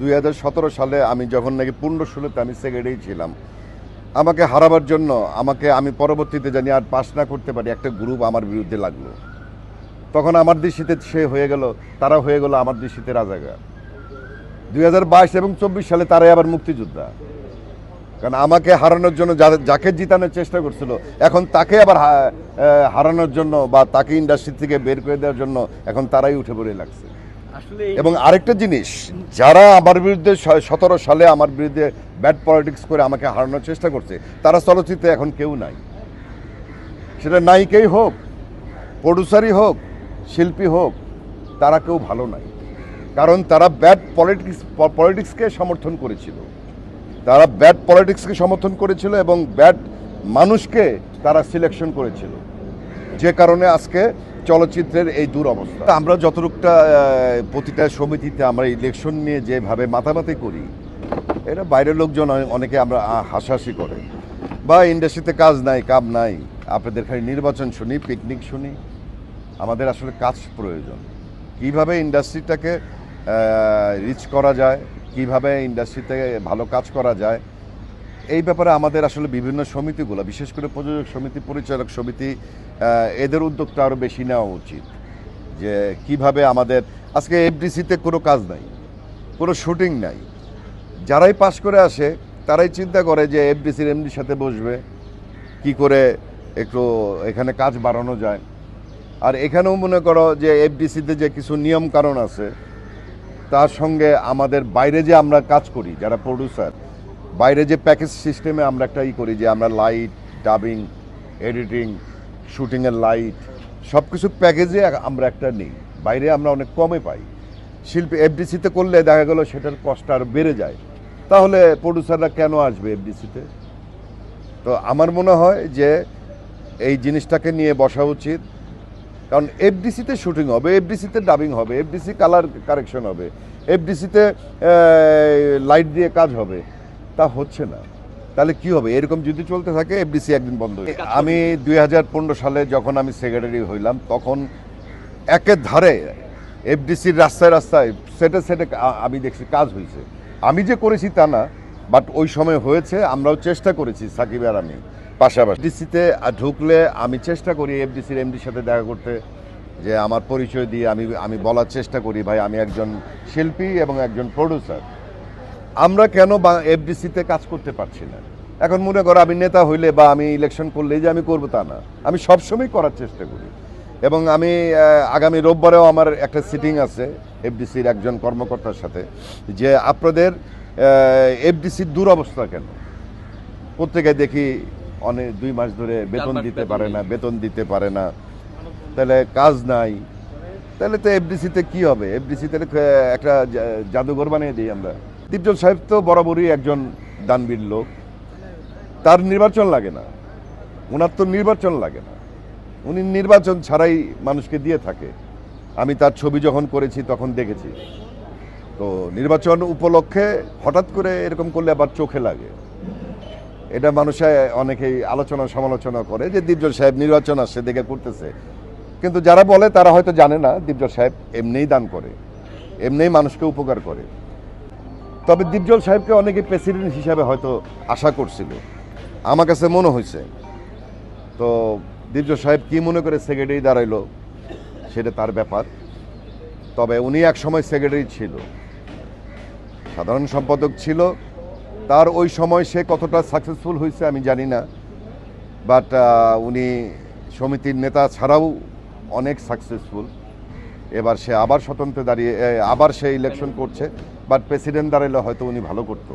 দুই হাজার সতেরো সালে আমি যখন নাকি পূর্ণ ষোলোতে আমি সেক্রেটারি ছিলাম, আমাকে হারাবার জন্য আমাকে আমি পরবর্তীতে জানি আর পাস না করতে পারি, একটা গ্রুপ আমার বিরুদ্ধে লাগল। তখন আমার দৃষ্টিতে সে হয়ে গেল তারা হয়ে গেল আমার দৃষ্টিতে রাজাগার দুই এবং চব্বিশ সালে তারাই আবার মুক্তিযোদ্ধা। কারণ আমাকে হারানোর জন্য যাকে জিতানোর চেষ্টা করছিল, এখন তাকে আবার হারানোর জন্য বা তাকে ইন্ডাস্ট্রি থেকে বের করে দেওয়ার জন্য এখন তারাই উঠে পড়ে লাগছে। এবং আরেকটা জিনিস, যারা আমার বিরুদ্ধে সতেরো সালে আমার বিরুদ্ধে ব্যাড পলিটিক্স করে আমাকে হারানোর চেষ্টা করছে, তারা চলচ্চিত্রে এখন কেউ নাই। সেটা নায়িকাই হোক প্রডিউসারই হোক, শিল্পী হোক, তারা কেউ ভালো নাই। কারণ তারা ব্যাড পলিটিক্স পলিটিক্সকে সমর্থন করেছিল। তারা ব্যাড পলিটিক্সকে সমর্থন করেছিল এবং ব্যাড মানুষকে তারা সিলেকশন করেছিল। যে কারণে আজকে চলচ্চিত্রের এই দুরবস্থা। আমরা যতটুকটা প্রতিটা সমিতিতে আমরা ইলেকশন নিয়ে যেভাবে মাতামাতি করি, এটা বাইরের লোকজন অনে- অনেকে আমরা হাসাহাসি করে। বা ইন্ডাস্ট্রিতে কাজ নাই, কাম নাই, আপনাদের খালি নির্বাচন শুনি পিকনিক শুনি, আমাদের আসলে কাজ প্রয়োজন। কীভাবে ইন্ডাস্ট্রিটাকে রিচ করা যায়, কীভাবে ইন্ডাস্ট্রিতে ভালো কাজ করা যায় এই ব্যাপারে আমাদের আসলে বিভিন্ন সমিতিগুলো, বিশেষ করে প্রযোজক সমিতি, পরিচালক সমিতি এদের উদ্যোগটা আরও বেশি নেওয়া উচিত। যে কীভাবে আমাদের, আজকে এফডিসিতে কোনো কাজ নাই, কোনো শুটিং নাই। যারাই পাশ করে আসে, তারাই চিন্তা করে যে এফডিসির এমডির সাথে বসবে, কি করে একটু এখানে কাজ বাড়ানো যায়। আর এখানেও মনে করো যে এফডিসিতে যে কিছু নিয়ম কারণ আছে, তার সঙ্গে আমাদের বাইরে যে আমরা কাজ করি, যারা প্রডিউসার বাইরে যে প্যাকেজ সিস্টেমে আমরা একটা ই করি যে আমরা লাইট, ডাবিং, এডিটিং, শুটিংয়ের লাইট সব কিছু প্যাকেজে আমরা একটা নেই। বাইরে আমরা অনেক কমে পাই। শিল্পী এফডিসিতে করলে দেখা গেল সেটার কষ্ট আরও বেড়ে যায়। তাহলে প্রডিউসাররা কেন আসবে এফডিসিতে? তো আমার মনে হয় যে এই জিনিসটাকে নিয়ে বসা উচিত। কারণ এফডিসিতে শুটিং হবে, এফডিসিতে ডাবিং হবে, এফডিসি কালার কারেকশন হবে, এফডিসিতে লাইট দিয়ে কাজ হবে। তা হচ্ছে না। তাহলে কি হবে? এরকম যদি চলতে থাকে এফডিসি একদিন বন্ধ হয়ে আমি দুই হাজার পনেরো সালে যখন আমি সেক্রেটারি হইলাম তখন একের ধারে এফডিসির রাস্তায় রাস্তায় সেটে সেটে আমি দেখছি কাজ হয়েছে আমি যে করেছি তা না বাট ওই সময় হয়েছে আমরাও চেষ্টা করেছি সাকিব আর আমি। পাশাপাশি ডিসিতে ঢুকলে আমি চেষ্টা করি এফডিসির এমডির সাথে দেখা করতে যে আমার পরিচয় দিয়ে আমি আমি বলার চেষ্টা করি ভাই আমি একজন শিল্পী এবং একজন প্রডিউসার আমরা কেন বা এফডিসিতে কাজ করতে পারছি না? এখন মনে করো আমি নেতা হইলে বা আমি ইলেকশন করলেই যে আমি করব তা না। আমি সবসময় করার চেষ্টা করি। এবং আমি আগামী রোববারেও আমার একটা সিটিং আছে এফডিসির একজন কর্মকর্তার সাথে যে আপনাদের এফডিসির দুরবস্থা কেন? প্রত্যেকে দেখি অনেক দুই মাস ধরে বেতন দিতে পারে না বেতন দিতে পারে না। তাহলে কাজ নাই। তাহলে তো এফডিসিতে কি হবে? এফডিসি তাহলে একটা জাদুঘর বানিয়ে দিই আমরা। দীপজল সাহেব তো বরাবরই একজন দানবীর লোক। তার নির্বাচন লাগে না। ওনার তো নির্বাচন লাগে না। উনি নির্বাচন ছাড়াই মানুষকে দিয়ে থাকে। আমি তার ছবি যখন করেছি তখন দেখেছি। তো নির্বাচন উপলক্ষে হঠাৎ করে এরকম করলে আবার চোখে লাগে। এটা মানুষে অনেকেই আলোচনা সমালোচনা করে যে দীপজল সাহেব নির্বাচন আসছে, দেখে করতেছে। কিন্তু যারা বলে তারা হয়তো জানে না, দীপজল সাহেব এমনিই দান করে, এমনিই মানুষকে উপকার করে। তবে দীপজল সাহেবকে অনেকে প্রেসিডেন্ট হিসাবে হয়তো আশা করছিল। আমার কাছে মনে হয়েছে। তো দীপজল সাহেব কি মনে করে সেক্রেটারি দাঁড়াইলো, সেটা তার ব্যাপার। তবে উনি এক সময় সেক্রেটারি ছিল। সাধারণ সম্পাদক ছিল। তার ওই সময় সে কতটা সাকসেসফুল হয়েছে আমি জানি না। বাট উনি সমিতির নেতা ছাড়াও অনেক সাকসেসফুল এবার সে আবার স্বতন্ত্র দাঁড়িয়ে আবার সে ইলেকশন করছে। বাট প্রেসিডেন্ট দাঁড়াইলে হয়তো উনি ভালো করতো।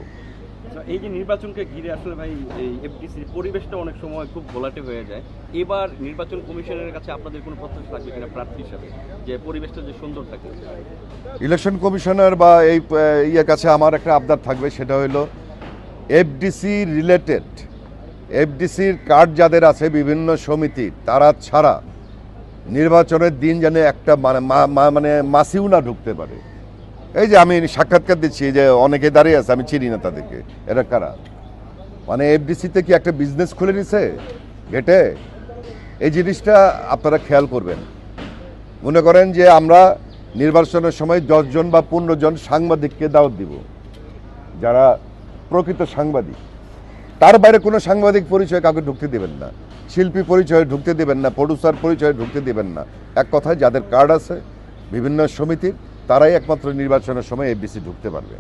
আচ্ছা, এই যে নির্বাচনকে ঘিরে আসলে ভাই এই এফডিসির পরিবেশটা অনেক সময় খুব ঘোলাটে হয়ে যায়। এবার নির্বাচন কমিশনের কাছে আপনাদের কোনো প্রত্যাশা থাকবে কিনা প্রার্থী হিসাবে? যে পরিবেশটা যে সুন্দর থাকে ইলেকশন কমিশনার বা এই ইয়ের কাছে আমার একটা আবদার থাকবে সেটা হলো এফডিসি রিলেটেড এফডিসির কার্ড যাদের আছে বিভিন্ন সমিতি তারা ছাড়া নির্বাচনের দিন যেন একটা মানে মানে মাসিও না ঢুকতে পারে। এই যে আমি সাক্ষাৎকার দিচ্ছি যে অনেকে দাঁড়িয়ে আছে, আমি চিনি না তাদেরকে। এরা কারা? মানে এফডিসিতে কি একটা বিজনেস খুলে নিছে? গেটে? এই জিনিসটা আপনারা খেয়াল করবেন। মনে করেন যে আমরা নির্বাচনের সময় দশজন বা পনেরো জন সাংবাদিককে দাওয়াত দিব, যারা প্রকৃত সাংবাদিক। তার বাইরে কোনো সাংবাদিক পরিচয় কাউকে ঢুকতে দেবেন না। শিল্পী পরিচয়ে ঢুকতে দেবেন না প্রডিউসার পরিচয়ে ঢুকতে দেবেন না। এক কথায় যাদের কার্ড আছে, বিভিন্ন সমিতির তারাই একমাত্র নির্বাচনের সময় এফবিসি ঢুকতে পারবে।